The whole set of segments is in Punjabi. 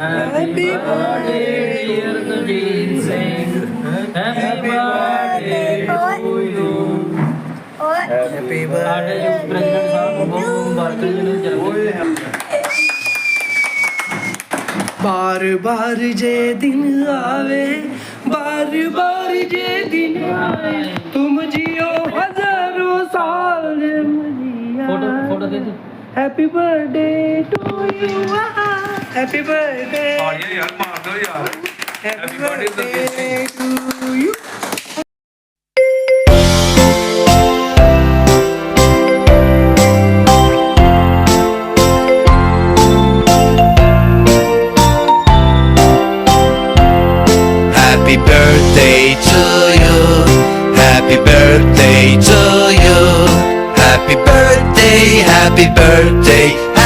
Happy birthday, dear Naveen Singh. Happy birthday to you. Happy ਸਾਡੇ ਜੋ ਪ੍ਰੈਜ਼ੀਡੈਂਟ ਸਾਹਿਬ ਨੂੰ ਬਹੁਤ ਮੁਬਾਰਕਾਂ ਜਿਹਨੇ ਜਨਮ ਦਿਨ ਬਾਰ ਬਾਰ ਜੇ ਦਿਨ ਆਵੇ ਬਾਰ ਬਾਰ ਜੇ ਦਿਨ ਆਵੇ ਤੁਮ ਜਿਓ Happy birthday. और ये यार मार दो Happy birthday to you. Happy birthday to you. Happy birthday to you. Happy birthday, happy birthday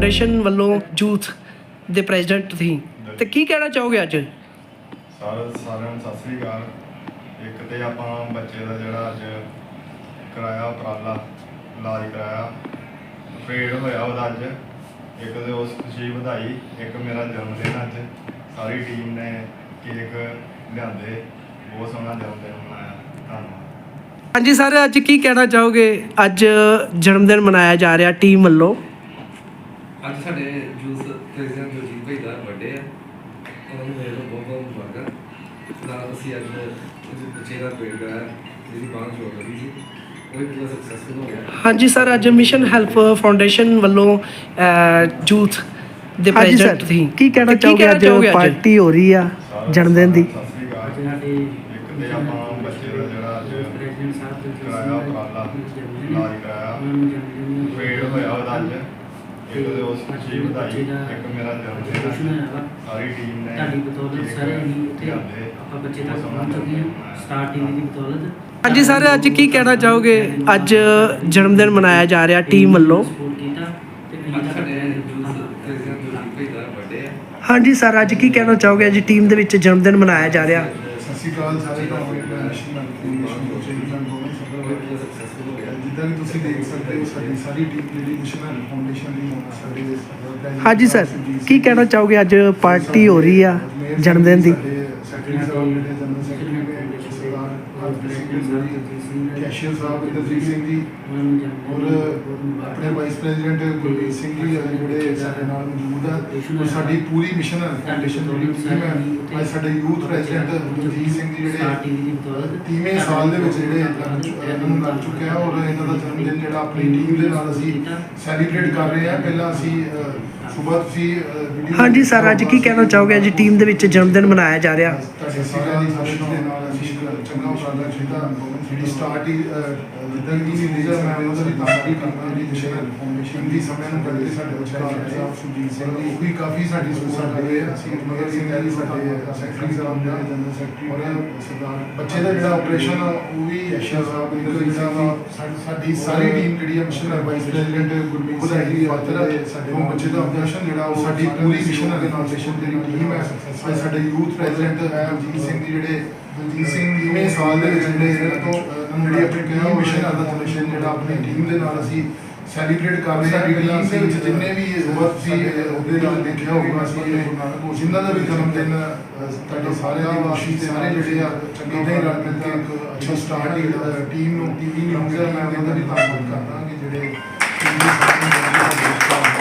Foundation ਵੱਲੋਂ ਯੂਥ ਦੇ ਪ੍ਰੈਜ਼ੀਡੈਂਟ ਸੀ। ਤੇ ਕੀ ਕਹਿਣਾ ਚਾਹੋਗੇ ਅੱਜ? ਸਾਰੇ ਸਾਰਿਆਂ ਨੂੰ ਸਤਿ ਸ੍ਰੀ ਅਕਾਲ। ਇੱਕ ਤੇ ਆਪਾਂ ਬੱਚੇ ਦਾ ਜਿਹੜਾ ਅੱਜ ਕਰਾਇਆ ਉਪਰਾਲਾ ਇਲਾਜ ਕਰਾਇਆ ਫੇਡ ਹੋਇਆ ਉਹਦਾ ਅੱਜ। ਇੱਕ ਤੇ ਉਸ ਖੁਸ਼ੀ ਵਧਾਈ ਇੱਕ ਮੇਰਾ ਜਨਮ ਦਿਨ ਅੱਜ। ਸਾਰੀ ਟੀਮ ਨੇ ਕੇਕ ਲਿਆਂਦੇ ਬਹੁਤ ਸੋਹਣਾ ਜਨਮ ਦਿਨ ਮਨਾਇਆ। ਧੰਨਵਾਦ। ਹਾਂਜੀ ਸਰ ਅੱਜ ਕੀ ਕਹਿਣਾ ਚਾਹੋਗੇ? ਅੱਜ ਜਨਮ ਦਿਨ ਮਨਾਇਆ ਜਾ ਰਿਹਾ ਟੀਮ ਵੱਲੋਂ। ਅੱਜ ਸਾਡੇ ਜੂਸ ਪ੍ਰੈਜ਼ੀਡੈਂਟ ਜੋਜੀਤ ਭਾਈ ਦਾ ਬਰਥਡੇ ਆ। ਉਹਨਾਂ ਨੂੰ ਮੇਰੇ ਵੱਲੋਂ ਬਹੁਤ ਬਹੁਤ ਮੁਬਾਰਕਾਂ। ਨਾਲ ਅਸੀਂ ਅੱਜ ਇਸ ਬੱਚੇ ਦਾ ਪੇਟ ਕਰਾਇਆ ਜਿਹਦੀ ਬਾਂਹ ਜੋੜ ਰਹੀ ਸੀ। ਉਹ ਵੀ ਪੂਰਾ ਸਕਸੈਸਫੁਲ ਹੋ ਗਿਆ। ਹਾਂਜੀ ਸਰ ਅੱਜ ਮਿਸ਼ਨ ਹੈਲਪ ਫਾਊਂਡੇਸ਼ਨ ਵੱਲੋਂ ਯੂਥ ਦੇ ਪ੍ਰੈਜ਼ੀਡੈਂਟ ਸੀ ਕੀ ਕਹਿਣਾ ਤੇ ਚਾਹੋਗੇ ਅੱਜ? ਪਾਰਟੀ ਹੋ ਰਹੀ ਆ ਜਨਮ ਦਿਨ ਦੀ। ਸਤਿ ਸ੍ਰੀ ਅਕਾਲ ਅੱਜ ਸਾਡੇ ਇੱਕ ਤੇ ਆਪਾਂ ਬੱਚੇ ਦਾ ਜਿਹੜਾ ਅੱਜ ਪ੍ਰੈਜ਼ੀਡੈਂਟ ਸਾਹਿਬ ਦੇ ਕਰਾਇਆ ਉਪਰਾਲਾ ਇਲਾਜ ਕਰਾਇਆ। ਉਹਨਾਂ ਨੂੰ ਜਨਮ ਦਿਨ ਫੇਡ ਹੋਇਆ ਉਹਦਾ ਅੱਜ। ਇੱਕ ਤੇ ਉਸ ਖੁਸ਼ੀ ਵਧਾਈ ਇੱਕ ਮੇਰਾ ਜਨਮ ਦਿਨ ਖੁਸ਼ੀ ਹੋਇਆ ਵਾ। ਅੱਜ ਸਾਰੀ ਟੀਮ ਨੇ ਤੁਹਾਡੀ ਬਦੌਲਤ ਕੇਕ ਸਾਰੇ ਹੀ ਉੱਥੇ ਲਿਆਂਦੇ। ਆਪਾਂ ਬੱਚੇ ਤੱਕ ਬਹੁਤ ਸੋਹਣਾ ਪਹੁੰਚ ਚੁੱਕੇ ਜਨਮ ਹਾਂ। ਦਿਨ ਸਟਾਰ ਟੀਵੀ ਦੀ ਬਦੌਲਤ। ਹਾਂਜੀ ਸਰ ਅੱਜ ਕੀ ਕਹਿਣਾ ਚਾਹੋਗੇ? ਅੱਜ ਜਨਮ ਦਿਨ ਮਨਾਇਆ ਜਾ ਰਿਹਾ ਟੀਮ ਵੱਲੋਂ। ਹਾਂਜੀ ਸਰ ਅੱਜ ਕੀ ਕਹਿਣਾ ਚਾਹੋਗੇ? ਅੱਜ ਟੀਮ ਦੇ ਵਿੱਚ ਜਨਮ ਦਿਨ ਮਨਾਇਆ ਜਾ ਰਿਹਾ। ਸਤਿ ਸ਼੍ਰੀ ਅਕਾਲ ਸਾਰੇ ਕਾਮਰੇਡ ਨੈਸ਼ਨਲ ਫਾਊਂਡੇਸ਼ਨ ਤੋਂ ਚੇਅਰਮੈਨ ਗੋਬਿੰਦ ਸਿੰਘ ਉਹ ਵੀ ਪੂਰਾ ਸਕਸੈਸਫੁਲ ਹੋ ਗਿਆ। ਜਿੱਦਾਂ ਕਿ ਤੁਸੀਂ ਦੇਖ ਸਕਦੇ ਹੋ ਸਾਡੀ ਸਾਰੀ ਟੀਮ ਜਿਹੜੀ ਮਿਸ਼ਨ ਫਾਊਂਡੇਸ਼ਨ ਦੀ ਸਾਡੇ president ਹਾਂਜੀ ਸਰ ਕੀ ਕਹਿਣਾ ਚਾਹੋਗੇ? ਅੱਜ ਪਾਰਟੀ ਹੋ ਰਹੀ ਆ ਜਨਮ ਦਿਨ ਦੀ। ਸਾਡੇ ਸੈਕਟਰੀ ਸਾਹਿਬ ਜਿਹੜੇ ਜਨਰਲ ਸੈਕਟਰੀ ਨੇ ਸਰਦਾਰ ਹਰਪ੍ਰੀਤ ਸਿੰਘ ਜੀ ਕੈਸ਼ੀਅਰ ਸਾਹਿਬ ਇੰਦਰਜੀਤ ਸਿੰਘ ਜੀ ਉਹਨਾਂ ਨੂੰ ਜਨਮ ਔਰ ਆਪਣੇ ਵਾਈਸ ਪ੍ਰੈਜ਼ੀਡੈਂਟ ਗੁਰਮੀਤ ਸਿੰਘ ਜੀ ਆ ਜਿਹੜੇ ਸਾਡੇ ਨਾਲ ਮੌਜੂਦ ਆ ਔਰ ਸਾਡੀ ਪੂਰੀ ਮਿਸ਼ਨ ਫਾਊਂਡੇਸ਼ਨ ਜਿਹੜੀ ਟੀਮ ਹੈ ਅੱਜ ਸਾਡੇ youth president Gurjeet Singh ji star ਜਿਹੜੇ ਟੀਵੀ ਦੀ ਬਦੌਲਤ ਤੀਵੇਂ ਸਾਲ ਦੇ ਵਿੱਚ ਜਿਹੜੇ ਲੱਗ ਚੁ- ਇਹਨਾਂ ਨੂੰ ਲੱਗ ਚੁੱਕਿਆ ਔਰ ਇਹਨਾਂ ਦਾ ਜਨਮ ਦਿਨ ਜਿਹੜਾ ਆਪਣੀ ਟੀਮ ਦੇ ਨਾਲ ਅਸੀਂ ਸੈਲੀਬ੍ਰੇਟ ਕਰ ਰਹੇ ਹਾਂ। ਪਹਿਲਾਂ ਅਸੀਂ ਅ, ਸਵੇਰ ਤੁਸੀਂ ਅਹ, video ਹਾਂਜੀ ਸਰ ਅੱਜ ਕੀ ਕਹਿਣਾ ਚਾਹੋਗੇ? ਅੱਜ ਟੀਮ ਦੇ ਵਿੱਚ ਜਨਮ ਦਿਨ ਮਨਾਇਆ ਜਾ ਰਿਹਾ। ਸਾਰਿਆਂ ਦੀ ਖੁਸ਼ੀ ਦੇ ਨਾਲ ਅਸੀਂ ਇੱਕ ਚੰਗਾ ਉਪਰਾਲਾ ਕੀਤਾ। ਜਿਹੜੀ ਸਟਾਰਟ ਹੀ ਜਿੱਦਾਂ ਕਿ ਸੀ ਲੀਡਰ ਮੈਂ ਉਹਨਾਂ ਦੀ ਤਾਰੀਫ ਕਰਨਾ ਜਿਹੜੀ ਦਿਸ਼ਾ ਫਾਊਂਡੇਸ਼ਨ ਦੀ ਸਮੇਂ ਨੂੰ ਕਰਦੇ ਸਾਡੇ ਵਿਚਾਰ ਸਾਹਿਬ ਸੁਜੀਤ ਸਿੰਘ ਉਹ ਵੀ ਕਾਫੀ ਸਾਡੀ ਸਪੋਰਟ ਕਰ ਰਹੇ ਅਸੀਂ ਮਗਰ ਸਿੰਘ ਜੀ ਸਾਡੇ ਸੈਕਟਰੀ ਸਾਹਿਬ ਨੇ ਜਨਰਲ ਸੈਕਟਰੀ ਔਰ ਸਰਦਾਰ ਬੱਚੇ ਦਾ ਜਿਹੜਾ ਆਪਰੇਸ਼ਨ ਆ ਉਹ ਵੀ ਐਸ਼ਾ ਸਾਹਿਬ ਨੇ ਜਿਹੜਾ ਵਾ। ਸਾਡੀ- ਸਾਰੀ ਟੀਮ ਜਿਹੜੀ ਆ mission vice president Gurmeet Singh ji ਪਾਤਰ ਸਾਡੇ ਬੱਚੇ ਦਾ ਆਪਰੇਸ਼ਨ ਜਿਹੜਾ ਉਹ ਸਾਡੀ ਪੂਰੀ ਮਿਸ਼ਨ ਦੇ ਨਾਲ ਮਿਸ਼ਨ ਦੀ ਟੀਮ ਹੈ ਸਾਡੇ ਯੂਥ ਪ੍ਰੈਜ਼ੀਡੈਂਟ ਹੈ ਦਲਜੀਤ ਸਿੰਘ ਜੀ ਜਿਹੜੇ ਦਲਜੀਤ ਸਿੰਘ 20 ਸਾਲ ਦੇ ਵਿੱਚ ਜਿਹੜੇ ਇਹਨਾਂ ਤੋਂ ਜਿਹੜੀ ਆਪਣੀ ਟੀਮ ਮਿਸ਼ਨ ਅਰਦਾਸ ਮਿਸ਼ਨ ਜਿਹੜਾ ਆਪਣੀ ਟੀਮ ਦੇ ਨਾਲ ਅਸੀਂ ਸੈਲੀਬ੍ਰੇਟ ਕਰ ਰਹੇ ਹਾਂ ਟੀਮ ਦੇ ਵਿੱਚ ਜਿੰਨੇ ਵੀ ਵਕਤ ਸੀ ਉਹਦੇ ਨਾਲ ਦੇਖਿਆ ਹੋਊਗਾ ਅਸੀਂ ਇਹ ਜਿਨ੍ਹਾਂ ਦਾ ਵੀ ਜਨਮ ਦਿਨ ਤੁਹਾਡੇ ਸਾਰਿਆਂ ਦੀ ਵਾਸ਼ੀ ਸਾਰੇ ਜਿਹੜੇ ਆ ਚੰਗੇ ਦੇ ਰਲ ਮਿਲ ਕੇ ਇੱਕ ਅੱਛਾ ਸਟਾਰਟ ਟੀਮ ਨੂੰ ਟੀਵੀ ਨਿਊਜ਼ ਮੈਂ ਉਹਨਾਂ ਦਾ ਵੀ ਧੰਨਵਾਦ ਕਰਦਾ ਕਿ ਜਿਹੜੇ ਟੀਮ ਦੇ ਸਾਥੀ